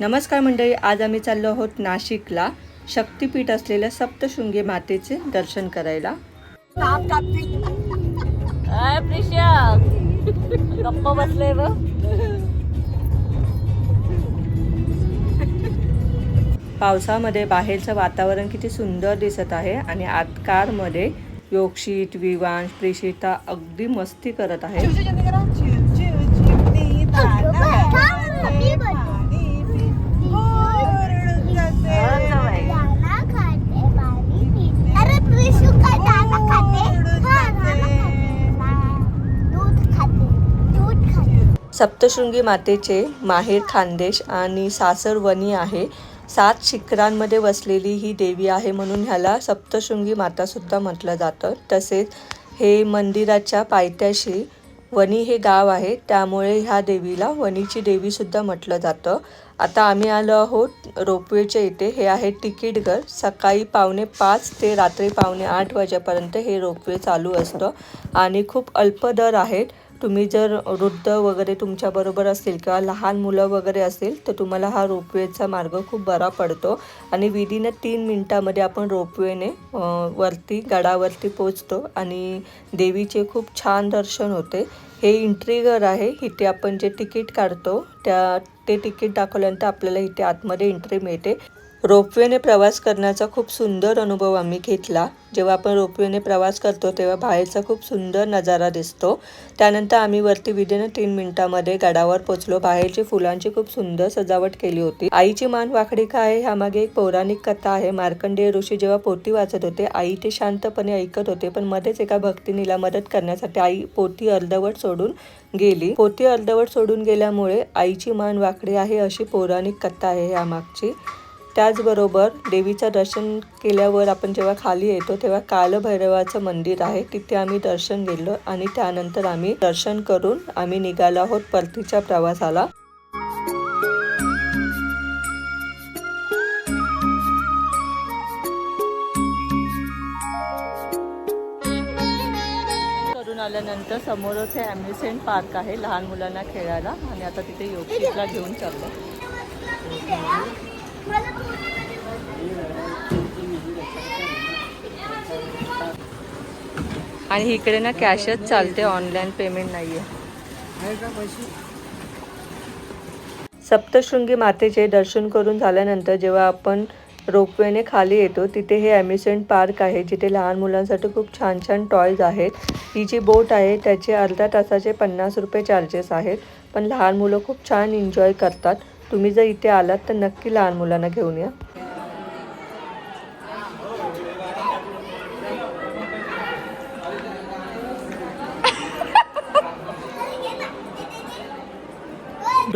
नमस्कार मंडळी आज आम्ही चाललो आहोत नाशिकला. शक्तिपीठ असलेल्या सप्तशृंगी मातेचे दर्शन करायला. गप्प बसले पावसामध्ये बाहेरचं वातावरण किती सुंदर दिसत आहे आणि आत कारमध्ये योगशीत विवान प्रिशिता अगदी मस्ती करत आहे. सप्तशृंगी मातेचे माहेर खानदेश आणि सासर वनी आहे. सात शिखरांमध्ये वसलेली ही देवी आहे म्हणून ह्याला सप्तशृंगी मातासुद्धा म्हटलं जातं. तसेच हे मंदिराच्या पायथ्याशी वणी हे गाव आहे त्यामुळे ह्या देवीला वनीची देवीसुद्धा म्हटलं जातं. आता आम्ही आलो आहोत रोपवेच्या इथे. हे आहे तिकीट घर. सकाळी पावणे पाच ते रात्री पावणे आठ वाजेपर्यंत हे रोपवे चालू असतं. आणि खूप अल्प दर आहेत. तुम्ही जर वृद्ध वगैरे तुमच्याबरोबर असतील किंवा लहान मुलं वगैरे असतील तर तुम्हाला हा रोपवेचा मार्ग खूप बरा पडतो. आणि विदिन तीन मिनटामध्ये आपण रोपवेने वरती गडावरती पोचतो. आणि देवीचे खूप छान दर्शन होते. हे एंट्री घर आहे. इथे आपण जे तिकीट काढतो त्या ते तिकीट दाखवल्यानंतर आपल्याला इथे आतमध्ये एंट्री मिळते. रोपवेने प्रवास करण्याचा खूप सुंदर अनुभव आम्ही घेतला. जेव्हा आपण रोपवेने प्रवास करतो तेव्हा बाहेरचा खूप सुंदर नजारा दिसतो. त्यानंतर आम्ही वरती विदिन तीन मिनिटामध्ये गडावर पोचलो बाहेरची फुलांची खूप सुंदर सजावट केली होती. आईची मान वाकडी का आहे? ह्यामागे एक पौराणिक कथा आहे. मार्कंडेय ऋषी जेव्हा पोती वाचत होते आई ते शांतपणे ऐकत होते पण मध्येच एका भक्तिनीला मदत करण्यासाठी आई पोती अर्धवट सोडून गेली. पोती अर्धवट सोडून गेल्यामुळे आईची मान वाकडी आहे अशी पौराणिक कथा आहे ह्यामागची. त्याचबरोबर देवीचं दर्शन केल्यावर आपण जेव्हा खाली येतो तेव्हा कालभैरवाचं मंदिर आहे. तिथे आम्ही दर्शन गेलो आणि त्यानंतर आम्ही दर्शन करून आम्ही निघालो आहोत परतीच्या प्रवासाला. करून आल्यानंतर समोरच हे ॲम्युसेंट पार्क आहे लहान मुलांना खेळायला. आणि आता तिथे योगशीतला घेऊन चाललो. आणि इकडे ना कॅशच चालते ऑनलाईन पेमेंट नाही आहे सप्तशृंगी मातेचे दर्शन करून झाल्यानंतर जेव्हा आपण रोपवेने खाली येतो तिथे हे अम्युसेंट पार्क आहे जिथे लहान मुलांसाठी खूप छान छान टॉयज आहेत. ही जी बोट आहे त्याचे अर्ध्या तासाचे पन्नास रुपये चार्जेस आहेत. पण लहान मुलं खूप छान एन्जॉय करतात. तुम्ही जर इथे आलात तर नक्की लहान मुलांना घेऊन या.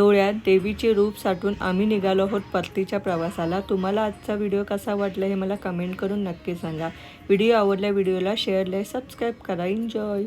डोळ्यात देवीचे रूप साठून आम्ही निघालो आहोत परतीच्या प्रवासाला. तुम्हाला आजचा व्हिडिओ कसा वाटला हे मला कमेंट करून नक्की सांगा. व्हिडिओ आवडल्या व्हिडिओला शेअर लाईक सबस्क्राईब करा. एन्जॉय